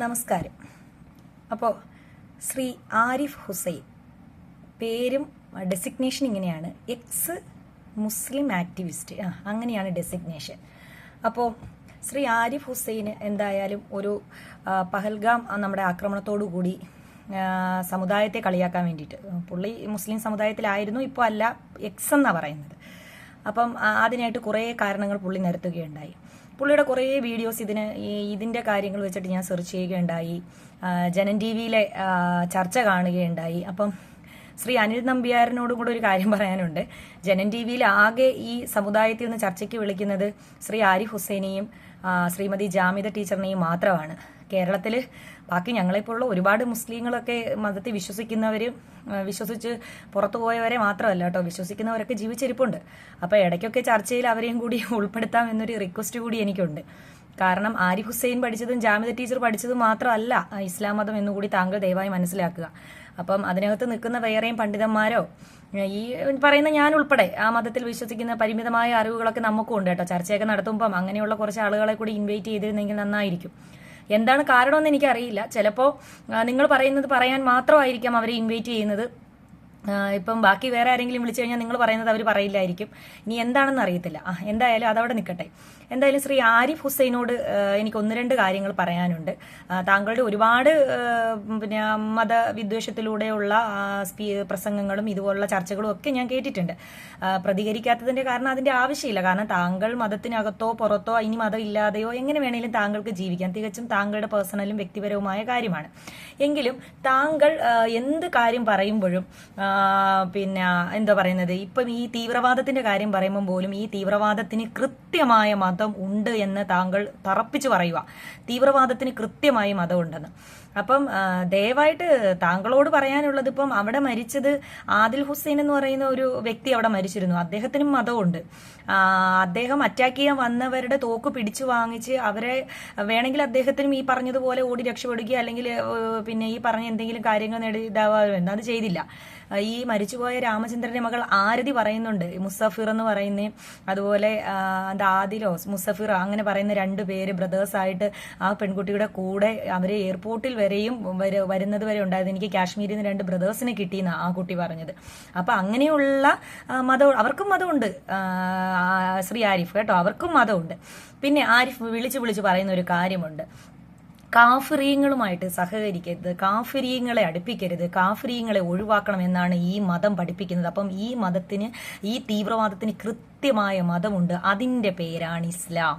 നമസ്കാരം. അപ്പോൾ ശ്രീ ആരിഫ് ഹുസൈൻ പേരും ഡെസിഗ്നേഷൻ ഇങ്ങനെയാണ്. എക്സ് മുസ്ലിം ആക്ടിവിസ്റ്റ് ആ അങ്ങനെയാണ് ഡെസിഗ്നേഷൻ അപ്പോൾ ശ്രീ ആരിഫ് ഹുസൈന് എന്തായാലും ഒരു പഹൽഗാം നമ്മുടെ ആക്രമണത്തോടു കൂടി സമുദായത്തെ കളിയാക്കാൻ വേണ്ടിയിട്ട്. പുള്ളി മുസ്ലിം സമുദായത്തിലായിരുന്നു ഇപ്പോൾ അല്ല എക്സ് എന്നാണ് പറയുന്നത്. അപ്പം അതിനായിട്ട് കുറേ കാരണങ്ങൾ പുള്ളി നിരത്തുകയുണ്ടായി. പുള്ളിയുടെ കുറേ വീഡിയോസ് ഇതിന് ഇതിന്റെ കാര്യങ്ങൾ വെച്ചിട്ട് ഞാൻ സെർച്ച് ചെയ്യുകയുണ്ടായി. ജനൻ ടി വിയിലെ ചർച്ച കാണുകയുണ്ടായി. അപ്പം ശ്രീ അനിൽ നമ്പ്യാരനോടും കൂടെ ഒരു കാര്യം പറയാനുണ്ട്. ജനൻ ടി വിയിൽ ആകെ ഈ സമുദായത്തിൽ നിന്ന് ചർച്ചയ്ക്ക് വിളിക്കുന്നത് ശ്രീ ആരിഫ് ഹുസൈനെയും ശ്രീമതി ജാമിദ ടീച്ചറിനെയും മാത്രമാണ്. കേരളത്തിൽ ബാക്കി ഞങ്ങളെപ്പോലുള്ള ഒരുപാട് മുസ്ലിങ്ങളൊക്കെ മതത്തിൽ വിശ്വസിക്കുന്നവർ വിശ്വസിച്ച് പുറത്തു പോയവരെ മാത്രമല്ല കേട്ടോ വിശ്വസിക്കുന്നവരൊക്കെ ജീവിച്ചിരിപ്പുണ്ട്. അപ്പോൾ ഇടയ്ക്കൊക്കെ ചർച്ചയിൽ അവരെയും കൂടി ഉൾപ്പെടുത്താം എന്നൊരു റിക്വസ്റ്റ് കൂടി എനിക്കുണ്ട്. കാരണം ആരിഫ് ഹുസൈൻ പഠിച്ചതും ജാമിദ ടീച്ചർ പഠിച്ചതും മാത്രമല്ല ഇസ്ലാം മതം എന്നുകൂടി താങ്കൾ ദയവായി മനസ്സിലാക്കുക. അപ്പം അതിനകത്ത് നിൽക്കുന്ന വേറെയും പണ്ഡിതന്മാരോ ഈ പറയുന്ന ഞാൻ ഉൾപ്പെടെ ആ മതത്തിൽ വിശ്വസിക്കുന്ന പരിമിതമായ അറിവുകളൊക്കെ നമുക്കും ഉണ്ട് കേട്ടോ. ചർച്ചയൊക്കെ നടത്തുമ്പം അങ്ങനെയുള്ള കുറച്ച് ആളുകളെ കൂടി ഇൻവൈറ്റ് ചെയ്തിരുന്നെങ്കിൽ നന്നായിരിക്കും. എന്താണ് കാരണമെന്ന് എനിക്കറിയില്ല. ചിലപ്പോൾ നിങ്ങൾ പറയുന്നത് പറയാൻ മാത്രമായിരിക്കാം അവരെ ഇൻവൈറ്റ് ചെയ്യുന്നത്. ഇപ്പം ബാക്കി വേറെ ആരെങ്കിലും വിളിച്ചു കഴിഞ്ഞാൽ നിങ്ങൾ പറയുന്നത് അവർ പറയില്ലായിരിക്കും. ഇനി എന്താണെന്ന് അറിയത്തില്ല. ആ എന്തായാലും അതവിടെ നിൽക്കട്ടെ. എന്തായാലും ശ്രീ ആരിഫ് ഹുസൈനോട് എനിക്ക് ഒന്ന് രണ്ട് കാര്യങ്ങൾ പറയാനുണ്ട്. താങ്കളുടെ ഒരുപാട് പിന്നെ മതവിദ്വേഷത്തിലൂടെയുള്ള പ്രസംഗങ്ങളും ഇതുപോലുള്ള ചർച്ചകളും ഒക്കെ ഞാൻ കേട്ടിട്ടുണ്ട്. പ്രതികരിക്കാത്തതിന്റെ കാരണം അതിന്റെ ആവശ്യമില്ല. കാരണം താങ്കൾ മതത്തിനകത്തോ പുറത്തോ ഇനി മതം ഇല്ലാതെയോ എങ്ങനെ വേണേലും താങ്കൾക്ക് ജീവിക്കാം. തികച്ചും താങ്കളുടെ പേഴ്സണലും വ്യക്തിപരവുമായ കാര്യമാണ്. എങ്കിലും താങ്കൾ എന്ത് കാര്യം പറയുമ്പോഴും പിന്നെ എന്താ പറയുന്നത്? ഇപ്പം ഈ തീവ്രവാദത്തിന്റെ കാര്യം പറയുമ്പോൾ പോലും ഈ തീവ്രവാദത്തിന് കൃത്യമായ മതം ഉണ്ട് എന്ന് താങ്കൾ തറപ്പിച്ചു പറയുക. തീവ്രവാദത്തിന് കൃത്യമായി മതമുണ്ടെന്ന്. അപ്പം ദയവായിട്ട് താങ്കളോട് പറയാനുള്ളത് ഇപ്പം അവിടെ മരിച്ചത് ആദിൽ ഹുസൈൻ എന്ന് പറയുന്ന ഒരു വ്യക്തി അവിടെ മരിച്ചിരുന്നു. അദ്ദേഹത്തിനും മതമുണ്ട്. അദ്ദേഹം അറ്റാക്ക് ചെയ്യാൻ വന്നവരുടെ തോക്ക് പിടിച്ചു വാങ്ങിച്ച് അവരെ വേണമെങ്കിൽ അദ്ദേഹത്തിനും ഈ പറഞ്ഞതുപോലെ ഓടി രക്ഷപ്പെടുകയോ അല്ലെങ്കിൽ പിന്നെ ഈ പറഞ്ഞ എന്തെങ്കിലും കാര്യങ്ങൾ നേടി ഇതാവാമെന്ന് അത് ചെയ്തില്ല. ഈ മരിച്ചുപോയ രാമചന്ദ്രന്റെ മകൾ ആരതി പറയുന്നുണ്ട്. മുസഫിർ എന്ന് പറയുന്ന അതുപോലെ എന്താ ആദിലോ മുസഫിർ അങ്ങനെ പറയുന്ന രണ്ട് പേര് ബ്രദേഴ്സ് ആയിട്ട് ആ പെൺകുട്ടിയുടെ കൂടെ അവരെ എയർപോർട്ടിൽ വരെയും വര- വരുന്നത് വരെ ഉണ്ടായത് എനിക്ക് കാശ്മീരിൽ നിന്ന് രണ്ട് ബ്രദേഴ്സിനെ കിട്ടിയെന്ന് ആ കുട്ടി പറഞ്ഞത്. അപ്പൊ അങ്ങനെയുള്ള മതം അവർക്കും മതമുണ്ട് ശ്രീ ആരിഫ് കേട്ടോ. അവർക്കും മതമുണ്ട്. പിന്നെ ആരിഫ് വിളിച്ചു വിളിച്ച് പറയുന്ന ഒരു കാര്യമുണ്ട്. കാഫിറീങ്ങളുമായിട്ട് സഹകരിക്കരുത് കാഫിരീങ്ങളെ അടുപ്പിക്കരുത് കാഫിരീങ്ങളെ ഒഴിവാക്കണം എന്നാണ് ഈ മതം പഠിപ്പിക്കുന്നത്. അപ്പം ഈ മതത്തിന് ഈ തീവ്രവാദത്തിന് കൃത്യമായ മതമുണ്ട്. അതിന്റെ പേരാണ് ഇസ്ലാം.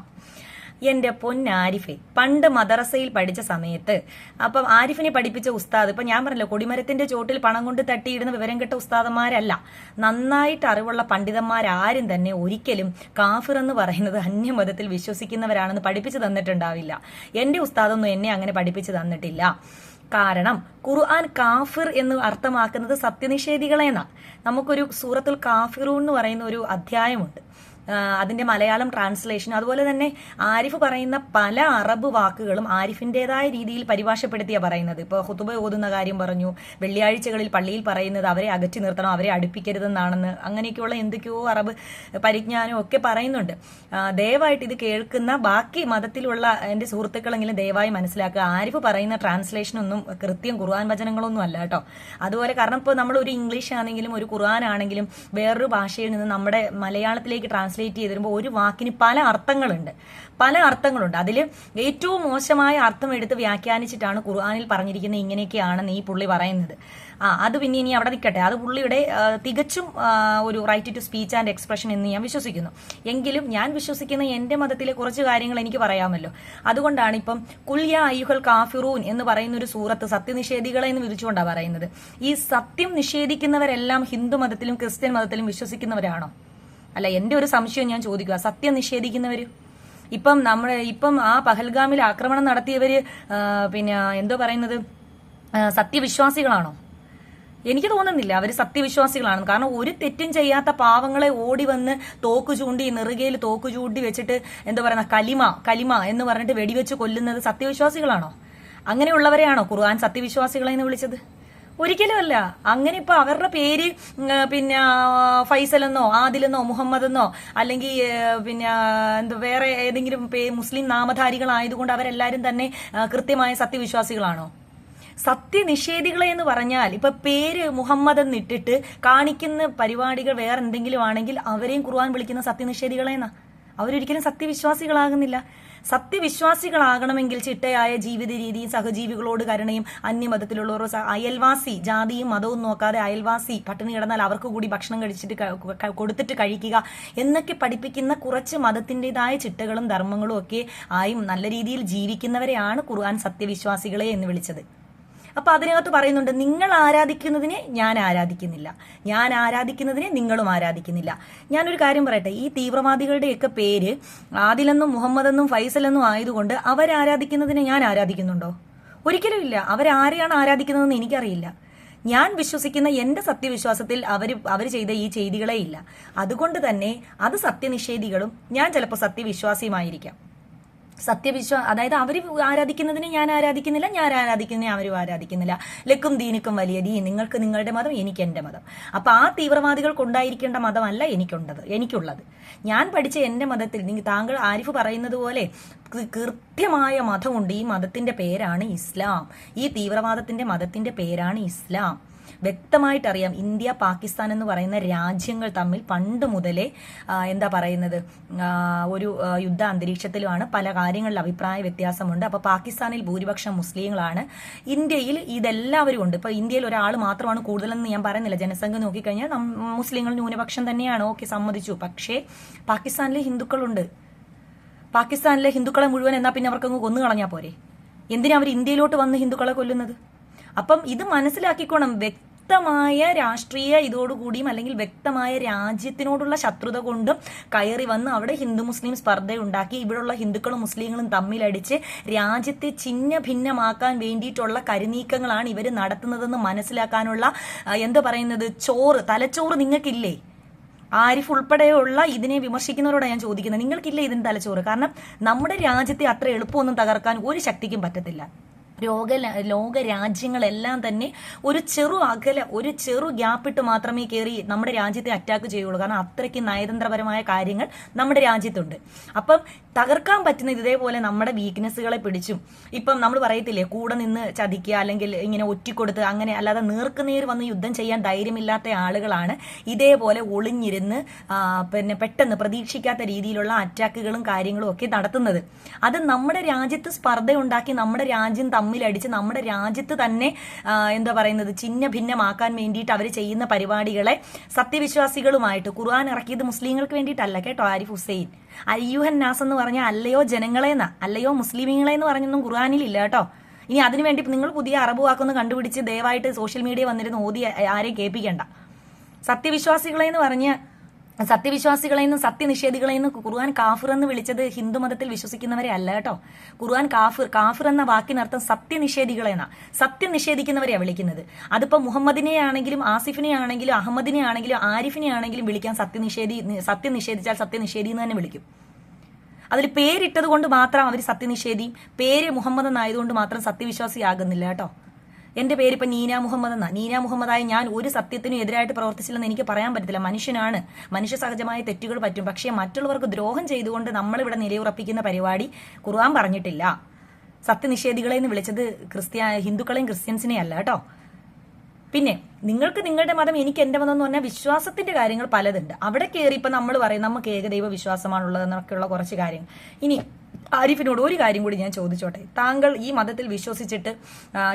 എന്റെ പൊന്നാരിഫെ പണ്ട് മദ്രസയിൽ പഠിച്ച സമയത്ത് അപ്പം ആരിഫിനെ പഠിപ്പിച്ച ഉസ്താദ് ഇപ്പൊ ഞാൻ പറഞ്ഞല്ലോ കൊടിമരത്തിന്റെ ചോട്ടിൽ പണം കൊണ്ട് തട്ടിയിടുന്ന വിവരം കെട്ട ഉസ്താദന്മാരല്ല. നന്നായിട്ട് അറിവുള്ള പണ്ഡിതന്മാരാരും തന്നെ ഒരിക്കലും കാഫിർ എന്ന് പറയുന്നത് അന്യമതത്തിൽ വിശ്വസിക്കുന്നവരാണെന്ന് പഠിപ്പിച്ചു തന്നിട്ടുണ്ടാവില്ല. എന്റെ ഉസ്താദൊന്നും എന്നെ അങ്ങനെ പഠിപ്പിച്ചു തന്നിട്ടില്ല. കാരണം ഖുർആൻ കാഫിർ എന്ന് അർത്ഥമാക്കുന്നത് സത്യനിഷേധികളെന്നാണ്. നമുക്കൊരു സൂറത്തുൽ കാഫിറു എന്ന് പറയുന്ന ഒരു അധ്യായമുണ്ട്. അതിന്റെ മലയാളം ട്രാൻസ്ലേഷൻ അതുപോലെ തന്നെ ആരിഫ് പറയുന്ന പല അറബ് വാക്കുകളും ആരിഫിന്റേതായ രീതിയിൽ പരിഭാഷപ്പെടുത്തിയാ പറയുന്നത്. ഇപ്പോൾ ഹുത്തുബ ഓതുന്ന കാര്യം പറഞ്ഞു വെള്ളിയാഴ്ചകളിൽ പള്ളിയിൽ പറയുന്നത് അവരെ അകറ്റി നിർത്തണം അവരെ അടുപ്പിക്കരുതെന്നാണെന്ന് അങ്ങനെയൊക്കെയുള്ള എന്തൊക്കെയോ അറബ് പരിജ്ഞാനം ഒക്കെ പറയുന്നുണ്ട്. ദയവായിട്ട് ഇത് കേൾക്കുന്ന ബാക്കി മതത്തിലുള്ള എന്റെ സുഹൃത്തുക്കളെങ്കിലും ദയവായി മനസ്സിലാക്കുക. ആരിഫ് പറയുന്ന ട്രാൻസ്ലേഷൻ ഒന്നും കൃത്യം ഖുർആൻ വചനങ്ങളൊന്നും അല്ല കേട്ടോ. അതുപോലെ കാരണം ഇപ്പോൾ നമ്മൾ ഒരു ഇംഗ്ലീഷ് ആണെങ്കിലും ഒരു ഖുർആൻ ആണെങ്കിലും വേറൊരു ഭാഷയിൽ നിന്ന് നമ്മുടെ മലയാളത്തിലേക്ക് ട്രാൻസ്ലേറ്റ് ചെയ്ത് വരുമ്പോൾ ഒരു വാക്കിന് പല അർത്ഥങ്ങളുണ്ട്. പല അർത്ഥങ്ങളുണ്ട്. അതിൽ ഏറ്റവും മോശമായ അർത്ഥം എടുത്ത് വ്യാഖ്യാനിച്ചിട്ടാണ് ഖുർആാനിൽ പറഞ്ഞിരിക്കുന്നത് ഇങ്ങനെയൊക്കെയാണെന്ന് ഈ പുള്ളി പറയുന്നത്. ആ അത് പിന്നെ ഇനി അവിടെ നിൽക്കട്ടെ. അത് പുള്ളിയുടെ തികച്ചും ഒരു right to speech and expression എന്ന് ഞാൻ വിശ്വസിക്കുന്നു. എങ്കിലും ഞാൻ വിശ്വസിക്കുന്ന എന്റെ മതത്തിലെ കുറച്ച് കാര്യങ്ങൾ എനിക്ക് പറയാമല്ലോ. അതുകൊണ്ടാണ് ഇപ്പം കുല്യ അയ്യുഹൽ കാഫിറൂൻ എന്ന് പറയുന്ന ഒരു സൂറത്ത് സത്യനിഷേധികളെ എന്ന് വിധിച്ചുകൊണ്ടാണ് പറയുന്നത്. ഈ സത്യം നിഷേധിക്കുന്നവരെല്ലാം ഹിന്ദു മതത്തിലും ക്രിസ്ത്യൻ മതത്തിലും വിശ്വസിക്കുന്നവരാണോ? അല്ല എന്റെ ഒരു സംശയം ഞാൻ ചോദിക്കുക. സത്യം നിഷേധിക്കുന്നവര്? ഇപ്പം നമ്മൾ ഇപ്പം ആ പഹൽഗാമിൽ ആക്രമണം നടത്തിയവര് പിന്നെ എന്തോ പറയുന്നത്? സത്യവിശ്വാസികളാണോ? എനിക്ക് തോന്നുന്നില്ല അവർ സത്യവിശ്വാസികളാണ് കാരണം ഒരു തെറ്റും ചെയ്യാത്ത പാവങ്ങളെ ഓടി വന്ന് തോക്ക് ചൂണ്ടി നെറുകയിൽ തോക്ക് ചൂണ്ടി വെച്ചിട്ട് എന്താ പറയുന്ന കലിമ കലിമ എന്ന് പറഞ്ഞിട്ട് വെടിവെച്ച് കൊല്ലുന്നത് സത്യവിശ്വാസികളാണോ? അങ്ങനെയുള്ളവരെയാണോ ഖുർആൻ സത്യവിശ്വാസികളെ എന്ന് വിളിച്ചത്? ഒരിക്കലും അല്ല അങ്ങനെ ഇപ്പൊ അവരുടെ പേര് പിന്നെ ഫൈസൽ എന്നോ ആദിലെന്നോ മുഹമ്മദ് എന്നോ അല്ലെങ്കിൽ പിന്നെ എന്താ വേറെ ഏതെങ്കിലും മുസ്ലിം നാമധാരികളായതുകൊണ്ട് അവരെല്ലാരും തന്നെ കൃത്യമായ സത്യവിശ്വാസികളാണോ? സത്യനിഷേധികളെ എന്ന് പറഞ്ഞാൽ ഇപ്പൊ പേര് മുഹമ്മദ് എന്നിട്ടിട്ട് കാണിക്കുന്ന പരിപാടികൾ വേറെ എന്തെങ്കിലും ആണെങ്കിൽ അവരെയും ഖുർആൻ വിളിക്കുന്ന സത്യനിഷേധികളെ എന്നാ? അവരൊരിക്കലും സത്യവിശ്വാസികളാകുന്നില്ല. സത്യവിശ്വാസികളാകണമെങ്കിൽ ചിട്ടയായ ജീവിത രീതിയും സഹജീവികളോട് കരുണയും അന്യമതത്തിലുള്ളവരോ അയൽവാസി ജാതിയും മതവും നോക്കാതെ അയൽവാസി പട്ടിണി കിടന്നാൽ അവർക്ക് കൂടി ഭക്ഷണം കഴിച്ചിട്ട് കൊടുത്തിട്ട് കഴിക്കുക എന്നൊക്കെ പഠിപ്പിക്കുന്ന കുറച്ച് മതത്തിന്റെതായ ചിട്ടകളും ധർമ്മങ്ങളും ഒക്കെ ആയും നല്ല രീതിയിൽ ജീവിക്കുന്നവരെയാണ് ഖുർആൻ സത്യവിശ്വാസികളെ എന്ന് വിളിച്ചത്. അപ്പൊ അതിനകത്ത് പറയുന്നുണ്ട് നിങ്ങൾ ആരാധിക്കുന്നതിനെ ഞാൻ ആരാധിക്കുന്നില്ല. ഞാൻ ആരാധിക്കുന്നതിനെ നിങ്ങളും ആരാധിക്കുന്നില്ല. ഞാനൊരു കാര്യം പറയട്ടെ ഈ തീവ്രവാദികളുടെയൊക്കെ പേര് ആദിലെന്നും മുഹമ്മദെന്നും ഫൈസലെന്നും ആയതുകൊണ്ട് അവരാരാധിക്കുന്നതിനെ ഞാൻ ആരാധിക്കുന്നുണ്ടോ? ഒരിക്കലും ഇല്ല. അവരാരെയാണ് ആരാധിക്കുന്നതെന്ന് എനിക്കറിയില്ല. ഞാൻ വിശ്വസിക്കുന്ന എന്റെ സത്യവിശ്വാസത്തിൽ അവർ അവർ ചെയ്ത ഈ ചെയ്തികളേ ഇല്ല. അതുകൊണ്ട് തന്നെ അത് സത്യനിഷേധികളും ഞാൻ ചിലപ്പോൾ സത്യവിശ്വാസിയുമായിരിക്കാം. സത്യവിശ്വാ അതായത് അവർ ആരാധിക്കുന്നതിനെ ഞാൻ ആരാധിക്കുന്നില്ല ഞാൻ ആരാധിക്കുന്നതിനെ അവരും ആരാധിക്കുന്നില്ല. ലക്കും ദീനിക്കും വലിയ ദീ നിങ്ങൾക്ക് നിങ്ങളുടെ മതം എനിക്ക് എന്റെ മതം. അപ്പൊ ആ തീവ്രവാദികൾക്ക് ഉണ്ടായിരിക്കേണ്ട മതമല്ല എനിക്കുണ്ടത് എനിക്കുള്ളത്. ഞാൻ പഠിച്ച എന്റെ മതത്തിൽ നിങ്ങൾ താങ്കൾ ആരിഫ് പറയുന്നത് പോലെ കൃത്യമായ മതമുണ്ട്. ഈ മതത്തിന്റെ പേരാണ് ഇസ്ലാം. ഈ തീവ്രവാദത്തിന്റെ മതത്തിന്റെ പേരാണ് ഇസ്ലാം. വ്യക്തമായിട്ട് അറിയാം ഇന്ത്യ പാകിസ്ഥാൻ എന്ന് പറയുന്ന രാജ്യങ്ങൾ തമ്മിൽ പണ്ട് മുതലേ എന്താ പറയുന്നത് ഒരു യുദ്ധ അന്തരീക്ഷത്തിലുമാണ് പല കാര്യങ്ങളിൽ അഭിപ്രായ വ്യത്യാസമുണ്ട്. അപ്പോൾ പാകിസ്ഥാനിൽ ഭൂരിപക്ഷം മുസ്ലിങ്ങളാണ്. ഇന്ത്യയിൽ ഇതെല്ലാവരും ഉണ്ട് ഇപ്പോൾ ഇന്ത്യയിൽ ഒരാൾ മാത്രമാണ് കൂടുതലെന്ന് ഞാൻ പറയുന്നില്ല. ജനസംഖ്യ നോക്കിക്കഴിഞ്ഞാൽ മുസ്ലിങ്ങൾ ന്യൂനപക്ഷം തന്നെയാണ്. ഓക്കെ സമ്മതിച്ചു. പക്ഷേ പാകിസ്ഥാനിലെ ഹിന്ദുക്കളുണ്ട്. പാകിസ്ഥാനിലെ ഹിന്ദുക്കളെ മുഴുവൻ എന്നാൽ പിന്നെ അവർക്കങ്ങ് കൊന്നു കളഞ്ഞാൽ പോരെ? എന്തിനാ അവർ ഇന്ത്യയിലോട്ട് വന്ന് ഹിന്ദുക്കളെ കൊല്ലുന്നത്? അപ്പം ഇത് മനസ്സിലാക്കിക്കോണം. വ്യക്തമായ രാഷ്ട്രീയ ഇതോടുകൂടിയും അല്ലെങ്കിൽ വ്യക്തമായ രാജ്യത്തിനോടുള്ള ശത്രുത കൊണ്ടും കയറി വന്ന് അവിടെ ഹിന്ദു മുസ്ലിം സ്പർദ്ധ ഉണ്ടാക്കി ഇവിടെയുള്ള ഹിന്ദുക്കളും മുസ്ലിങ്ങളും തമ്മിലടിച്ച് രാജ്യത്തെ ചിഹ്ന ഭിന്നമാക്കാൻ വേണ്ടിയിട്ടുള്ള കരുനീക്കങ്ങളാണ് ഇവർ നടത്തുന്നതെന്ന് മനസ്സിലാക്കാനുള്ള എന്താ പറയുന്നത്? ചോറ് തലച്ചോറ് നിങ്ങൾക്കില്ലേ? ആരിഫ് ഉൾപ്പെടെയുള്ള ഇതിനെ വിമർശിക്കുന്നവരോട് ഞാൻ ചോദിക്കുന്നത്. നിങ്ങൾക്കില്ല ഇതിന് തലച്ചോറ്? കാരണം നമ്മുടെ രാജ്യത്തെ അത്ര എളുപ്പമൊന്നും തകർക്കാൻ ഒരു ശക്തിക്കും പറ്റത്തില്ല. ലോക ലോക രാജ്യങ്ങളെല്ലാം തന്നെ ഒരു ചെറു അകല ഒരു ചെറു ഗ്യാപ്പിട്ട് മാത്രമേ കയറി നമ്മുടെ രാജ്യത്തെ അറ്റാക്ക് ചെയ്യുള്ളൂ. കാരണം അത്രയ്ക്ക് നയതന്ത്രപരമായ കാര്യങ്ങൾ നമ്മുടെ രാജ്യത്തുണ്ട്. അപ്പം തകർക്കാൻ പറ്റുന്നത് ഇതേപോലെ നമ്മുടെ വീക്ക്നെസ്സുകളെ പിടിച്ചും ഇപ്പം നമ്മൾ പറയത്തില്ലേ കൂടെ നിന്ന് ചതിക്കുക അല്ലെങ്കിൽ ഇങ്ങനെ ഒറ്റിക്കൊടുത്ത് അങ്ങനെ അല്ലാതെ നേർക്കുനേർ വന്ന് യുദ്ധം ചെയ്യാൻ ധൈര്യമില്ലാത്ത ആളുകളാണ് ഇതേപോലെ ഒളിഞ്ഞിരുന്ന് പിന്നെ പെട്ടെന്ന് പ്രതീക്ഷിക്കാത്ത രീതിയിലുള്ള അറ്റാക്കുകളും കാര്യങ്ങളും ഒക്കെ നടത്തുന്നത്. അത് നമ്മുടെ രാജ്യത്ത് സ്പർദ്ധയുണ്ടാക്കി നമ്മുടെ രാജ്യം തമ്മിലടിച്ച് നമ്മുടെ രാജ്യത്ത് തന്നെ എന്താ പറയുന്നത് ചിഹ്ന ഭിന്നമാക്കാൻ വേണ്ടിയിട്ട് അവർ ചെയ്യുന്ന പരിപാടികളെ സത്യവിശ്വാസികളുമായിട്ട് ഖുർആൻ ഇറക്കിയത് മുസ്ലിങ്ങൾക്ക് വേണ്ടിയിട്ടല്ല കേട്ടോ ആരിഫ് ഹുസൈൻ. അയ്യുഹൻ നാസ് എന്ന് പറഞ്ഞാൽ അല്ലയോ ജനങ്ങളെന്ന അല്ലയോ മുസ്ലിമീങ്ങളെ എന്ന് പറഞ്ഞൊന്നും ഖുർആനിൽ ഇല്ല കേട്ടോ. ഇനി അതിനുവേണ്ടി നിങ്ങൾ പുതിയ അറബ് വാക്കൊന്ന് കണ്ടുപിടിച്ച് ദയവായിട്ട് സോഷ്യൽ മീഡിയ വന്നിരുന്ന് ഓതി ആരെയും കേൾപ്പിക്കേണ്ട. സത്യവിശ്വാസികളെ എന്ന് പറഞ്ഞ് സത്യവിശ്വാസികളെ നിന്നും സത്യനിഷേധികളെ നിന്നും ഖുർആൻ കാഫിർ എന്ന് വിളിച്ചത് ഹിന്ദു മതത്തിൽ വിശ്വസിക്കുന്നവരെ അല്ല കേട്ടോ. ഖുർആൻ കാഫിർ കാഫിർ എന്ന വാക്കിനർത്ഥം സത്യനിഷേധികളെ എന്നാ സത്യനിഷേധിക്കുന്നവരെയാണ് വിളിക്കുന്നത്. അതിപ്പോ മുഹമ്മദിനെ ആണെങ്കിലും ആസിഫിനെ ആണെങ്കിലും അഹമ്മദിനെ ആണെങ്കിലും ആരിഫിനെ ആണെങ്കിലും വിളിക്കാൻ സത്യനിഷേധി സത്യം നിഷേധിച്ചാൽ സത്യനിഷേധി എന്ന് തന്നെ വിളിക്കും. അതിൽ പേരിട്ടത് കൊണ്ട് മാത്രം അവർ സത്യനിഷേധിയും പേര് മുഹമ്മദ് എന്നായതുകൊണ്ട് മാത്രം സത്യവിശ്വാസിയാകുന്നില്ല കേട്ടോ. എന്റെ പേര് ഇപ്പൊ നീന മുഹമ്മദ് എന്നാ. നീന മുഹമ്മദായ ഞാൻ ഒരു സത്യത്തിനും എതിരായിട്ട് പ്രവർത്തിച്ചില്ലെന്ന് എനിക്ക് പറയാൻ പറ്റത്തില്ല. മനുഷ്യനാണ്. മനുഷ്യ സഹജമായ തെറ്റുകൾ പറ്റും. പക്ഷേ മറ്റുള്ളവർക്ക് ദ്രോഹം ചെയ്തുകൊണ്ട് നമ്മളിവിടെ നിലയുറപ്പിക്കുന്ന പരിപാടി ഖുർആൻ പറഞ്ഞിട്ടില്ല. സത്യനിഷേധികളെ എന്ന് വിളിച്ചത് ക്രിസ്ത്യ ഹിന്ദുക്കളെയും ക്രിസ്ത്യൻസിനെയും അല്ല കേട്ടോ. പിന്നെ നിങ്ങൾക്ക് നിങ്ങളുടെ മതം എനിക്ക് എന്റെ മതം എന്ന് പറഞ്ഞാൽ വിശ്വാസത്തിന്റെ കാര്യങ്ങൾ പലതുണ്ട്. അവിടെ കയറി ഇപ്പൊ നമ്മൾ പറയും നമുക്ക് ഏകദൈവ വിശ്വാസമാണുള്ളത് എന്നൊക്കെയുള്ള കുറച്ച് കാര്യങ്ങൾ. ഇനി ആരിഫിനോട് ഒരു കാര്യം കൂടി ഞാൻ ചോദിച്ചോട്ടെ. താങ്കൾ ഈ മതത്തിൽ വിശ്വസിച്ചിട്ട്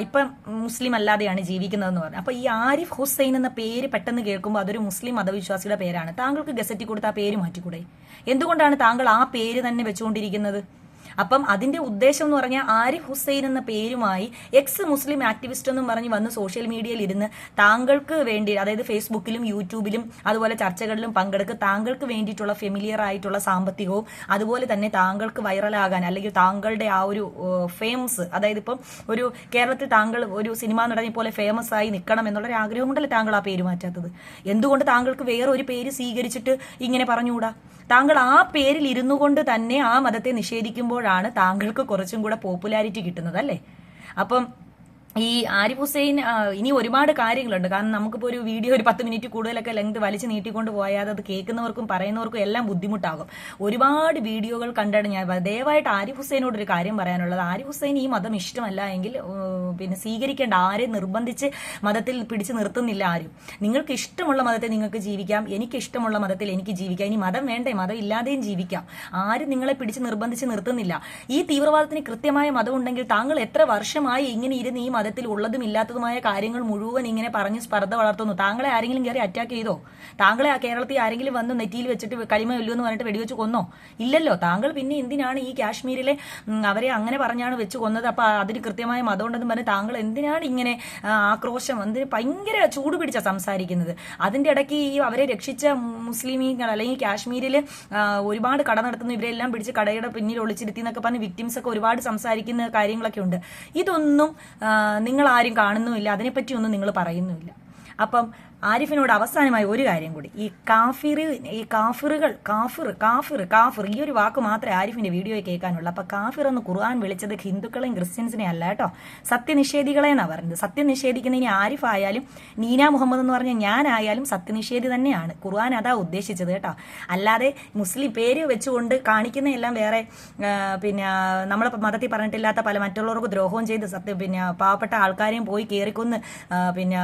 ഇപ്പം മുസ്ലിം അല്ലാതെയാണ് ജീവിക്കുന്നതെന്ന് പറഞ്ഞു. അപ്പൊ ഈ ആരിഫ് ഹുസൈൻ എന്ന പേര് പെട്ടെന്ന് കേൾക്കുമ്പോൾ അതൊരു മുസ്ലിം മതവിശ്വാസിയുടെ പേരാണ്. താങ്കൾക്ക് ഗസറ്റി കൊടുത്ത ആ പേര് മാറ്റിക്കൂടെ? എന്തുകൊണ്ടാണ് താങ്കൾ ആ പേര് തന്നെ വെച്ചുകൊണ്ടിരിക്കുന്നത്? അപ്പം അതിന്റെ ഉദ്ദേശം എന്ന് പറഞ്ഞാൽ ആരിഫ് ഹുസൈൻ എന്ന പേരുമായി എക്സ് മുസ്ലിം ആക്ടിവിസ്റ്റ് എന്നും പറഞ്ഞ് വന്ന് സോഷ്യൽ മീഡിയയിൽ ഇരുന്ന് താങ്കൾക്ക് വേണ്ടി അതായത് ഫേസ്ബുക്കിലും യൂട്യൂബിലും അതുപോലെ ചർച്ചകളിലും പങ്കെടുക്ക് താങ്കൾക്ക് വേണ്ടിയിട്ടുള്ള ഫെമിലിയർ ആയിട്ടുള്ള സാമ്പത്തികവും അതുപോലെ തന്നെ താങ്കൾക്ക് വൈറലാകാൻ അല്ലെങ്കിൽ താങ്കളുടെ ആ ഒരു ഫേമസ് അതായത് ഇപ്പം ഒരു കേരളത്തിൽ താങ്കൾ ഒരു സിനിമ നടനെ പോലെ ഫേമസ് ആയി നിൽക്കണം എന്നുള്ള ഒരു ആഗ്രഹം കൊണ്ടല്ലേ താങ്കൾ ആ പേര് മാറ്റാത്തത്? എന്തുകൊണ്ട് താങ്കൾക്ക് വേറെ ഒരു പേര് സ്വീകരിച്ചിട്ട് ഇങ്ങനെ പറഞ്ഞുകൂടാ? താങ്കൾ ആ പേരിൽ ഇരുന്നു കൊണ്ട് തന്നെ ആ മതത്തെ നിഷേധിക്കുമ്പോഴാണ് താങ്കൾക്ക് കുറച്ചും കൂടെ പോപ്പുലാരിറ്റി കിട്ടുന്നത് അല്ലേ? അപ്പം ഈ ആരിഫ് ഹുസൈൻ ഇനി ഒരുപാട് കാര്യങ്ങളുണ്ട്. കാരണം നമുക്കിപ്പോൾ ഒരു വീഡിയോ ഒരു പത്ത് മിനിറ്റ് കൂടുതലൊക്കെ ലെങ്ത് വലിച്ചു നീട്ടിക്കൊണ്ട് പോയാൽ അത് കേൾക്കുന്നവർക്കും പറയുന്നവർക്കും എല്ലാം ബുദ്ധിമുട്ടാകും. ഒരുപാട് വീഡിയോകൾ കണ്ടാണ് ഞാൻ. ദയവായിട്ട് ആരിഫ് ഹുസൈനോട് ഒരു കാര്യം പറയാനുള്ളത്. ആരിഫ് ഹുസൈൻ ഈ മതം ഇഷ്ടമല്ല എങ്കിൽ പിന്നെ സ്വീകരിക്കേണ്ട ആരെയും നിർബന്ധിച്ച് മതത്തിൽ പിടിച്ചു നിർത്തുന്നില്ല ആരും. നിങ്ങൾക്ക് ഇഷ്ടമുള്ള മതത്തിൽ നിങ്ങൾക്ക് ജീവിക്കാം. എനിക്ക് ഇഷ്ടമുള്ള മതത്തിൽ എനിക്ക് ജീവിക്കാം. ഇനി മതം വേണ്ടേ? മതം ഇല്ലാതെയും ജീവിക്കാം. ആരും നിങ്ങളെ പിടിച്ച് നിർബന്ധിച്ച് നിർത്തുന്നില്ല. ഈ തീവ്രവാദത്തിന് കൃത്യമായ മതം ഉണ്ടെങ്കിൽ താങ്കൾ എത്ര വർഷമായി ഇങ്ങനെ ഇരുന്ന് ഈ മതത്തിൽ ഉള്ളതും ഇല്ലാത്തതുമായ കാര്യങ്ങൾ മുഴുവൻ ഇങ്ങനെ പറഞ്ഞ് സ്പർദ്ധ വളർത്തുന്നു. താങ്കളെ ആരെങ്കിലും കയറി അറ്റാക്ക് ചെയ്തോ? താങ്കളെ ആ കേരളത്തിൽ ആരെങ്കിലും വന്ന് നെറ്റിയിൽ വെച്ചിട്ട് കരിമ ഇല്ലു എന്ന് പറഞ്ഞിട്ട് വെടിവെച്ച് കൊന്നോ? ഇല്ലല്ലോ. താങ്കൾ പിന്നെ എന്തിനാണ് ഈ കാശ്മീരിലെ അവരെ അങ്ങനെ പറഞ്ഞാണ് വെച്ച് കൊന്നത്? അപ്പൊ അതിന് കൃത്യമായ മതം ഉണ്ടെന്ന് പറഞ്ഞ് താങ്കൾ എന്തിനാണ് ഇങ്ങനെ ആക്രോശം എന്തിന് ഭയങ്കര ചൂട് പിടിച്ച സംസാരിക്കുന്നത്? അതിന്റെ ഇടയ്ക്ക് ഈ അവരെ രക്ഷിച്ച മുസ്ലിമീങ്ങൾ അല്ലെങ്കിൽ കാശ്മീരിൽ ഒരുപാട് കട നടത്തുന്നു. ഇവരെല്ലാം പിടിച്ച് കടയുടെ പിന്നിൽ ഒളിച്ചിരുത്തി എന്നൊക്കെ പറഞ്ഞ് വിക്ടിംസ് ഒക്കെ ഒരുപാട് സംസാരിക്കുന്ന കാര്യങ്ങളൊക്കെ ഉണ്ട്. ഇതൊന്നും നിങ്ങൾ ആരും കാണുന്നുമില്ല. അതിനെപ്പറ്റിയൊന്നും നിങ്ങൾ പറയുന്നുമില്ല. അപ്പം ആരിഫിനോട് അവസാനമായി ഒരു കാര്യം കൂടി. ഈ കാഫിർ ഈ കാഫിറുകൾ കാഫിർ കാഫിർ കാഫിർ ഈ ഒരു വാക്ക് മാത്രമേ ആരിഫിന്റെ വീഡിയോയിൽ കേൾക്കാനുള്ളൂ. അപ്പൊ കാഫിർ എന്ന് ഖുർആൻ വിളിച്ചത് ഹിന്ദുക്കളെയും ക്രിസ്ത്യൻസിനെയും അല്ല കേട്ടോ. സത്യനിഷേധികളെ എന്നാ പറഞ്ഞത്. സത്യം നിഷേധിക്കുന്നതിന് ആരിഫ് ആയാലും നീന മുഹമ്മദ് എന്ന് പറഞ്ഞ ഞാനായാലും സത്യനിഷേധി തന്നെയാണ്. ഖുർആൻ അതാ ഉദ്ദേശിച്ചത് കേട്ടോ. അല്ലാതെ മുസ്ലിം പേര് വെച്ചുകൊണ്ട് കാണിക്കുന്ന എല്ലാം വേറെ പിന്നെ നമ്മളെ മതത്തിൽ പറഞ്ഞിട്ടില്ലാത്ത പല മറ്റുള്ളവർക്ക് ദ്രോഹവും ചെയ്ത് സത്യം പിന്നെ പാവപ്പെട്ട ആൾക്കാരെയും പോയി കയറിക്കൊന്ന് പിന്നെ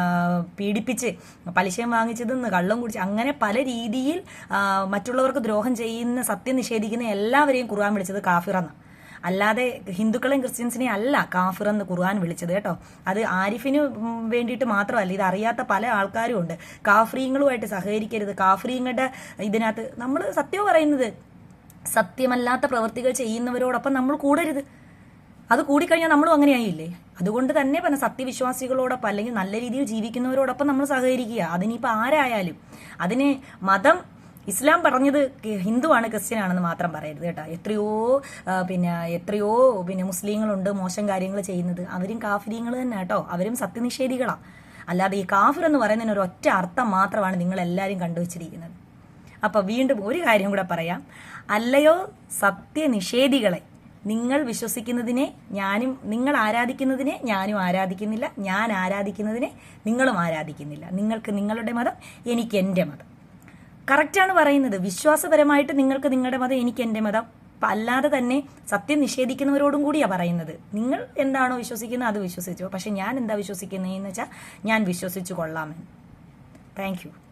പീഡിപ്പിച്ച് പലിശയും വാങ്ങിച്ചത് നിന്ന് കള്ളം കുടിച്ച് അങ്ങനെ പല രീതിയിൽ മറ്റുള്ളവർക്ക് ദ്രോഹം ചെയ്യുന്ന സത്യം നിഷേധിക്കുന്ന എല്ലാവരെയും ഖുർആൻ വിളിച്ചത് കാഫിറെന്ന്. അല്ലാതെ ഹിന്ദുക്കളെയും ക്രിസ്ത്യൻസിനെയും അല്ല കാഫിർ എന്ന് ഖുർആൻ വിളിച്ചത് കേട്ടോ. അത് ആരിഫിന് വേണ്ടിയിട്ട് മാത്രമല്ല ഇത് അറിയാത്ത പല ആൾക്കാരും ഉണ്ട്. കാഫ്രീങ്ങളുമായിട്ട് സഹകരിക്കരുത്. കാഫ്രീങ്ങളുടെ ഇതിനകത്ത് നമ്മൾ സത്യം പറയുന്നത് സത്യമല്ലാത്ത പ്രവൃത്തികൾ ചെയ്യുന്നവരോടൊപ്പം നമ്മൾ കൂടരുത്. അത് കൂടിക്കഴിഞ്ഞാൽ നമ്മളും അങ്ങനെയായില്ലേ? അതുകൊണ്ട് തന്നെ പറഞ്ഞ സത്യവിശ്വാസികളോടൊപ്പം അല്ലെങ്കിൽ നല്ല രീതിയിൽ ജീവിക്കുന്നവരോടൊപ്പം നമ്മൾ സഹകരിക്കുക. അതിനിപ്പോൾ ആരായാലും. അതിന് മതം ഇസ്ലാം പറഞ്ഞത് ഹിന്ദുവാണ് ക്രിസ്ത്യൻ ആണെന്ന് മാത്രം പറയരുത് കേട്ടോ. എത്രയോ പിന്നെ എത്രയോ പിന്നെ മുസ്ലിങ്ങളുണ്ട് മോശം കാര്യങ്ങൾ ചെയ്യുന്നത്. അവരും കാഫര്യങ്ങൾ തന്നെ കേട്ടോ. അവരും സത്യനിഷേധികളാണ് അല്ലാതെ ഈ കാഫിർ എന്ന് പറയുന്നതിന് ഒരു ഒറ്റ അർത്ഥം മാത്രമാണ് നിങ്ങൾ എല്ലാവരും കണ്ടുവച്ചിരിക്കുന്നത്. അപ്പോൾ വീണ്ടും ഒരു കാര്യം കൂടെ പറയാം. അല്ലയോ സത്യനിഷേധികളെ? നിങ്ങൾ വിശ്വസിക്കുന്നതിനെ ഞാനും നിങ്ങൾ ആരാധിക്കുന്നതിനെ ഞാനും ആരാധിക്കുന്നില്ല ഞാൻ ആരാധിക്കുന്നതിനെ നിങ്ങളും ആരാധിക്കുന്നില്ല. നിങ്ങൾക്ക് നിങ്ങളുടെ മതം എനിക്ക് എന്റെ മതം. കറക്റ്റാണ് പറയുന്നത്. വിശ്വാസപരമായിട്ട് നിങ്ങൾക്ക് നിങ്ങളുടെ മതം എനിക്ക് എന്റെ മതം. അല്ലാതെ തന്നെ സത്യം നിഷേധിക്കുന്നവരോടും കൂടിയാ പറയുന്നത്. നിങ്ങൾ എന്താണോ വിശ്വസിക്കുന്നത് അത് വിശ്വസിച്ചു. പക്ഷെ ഞാൻ എന്താ വിശ്വസിക്കുന്നതെന്ന് വെച്ചാൽ ഞാൻ വിശ്വസിച്ചു കൊള്ളാമെന്ന് താങ്ക്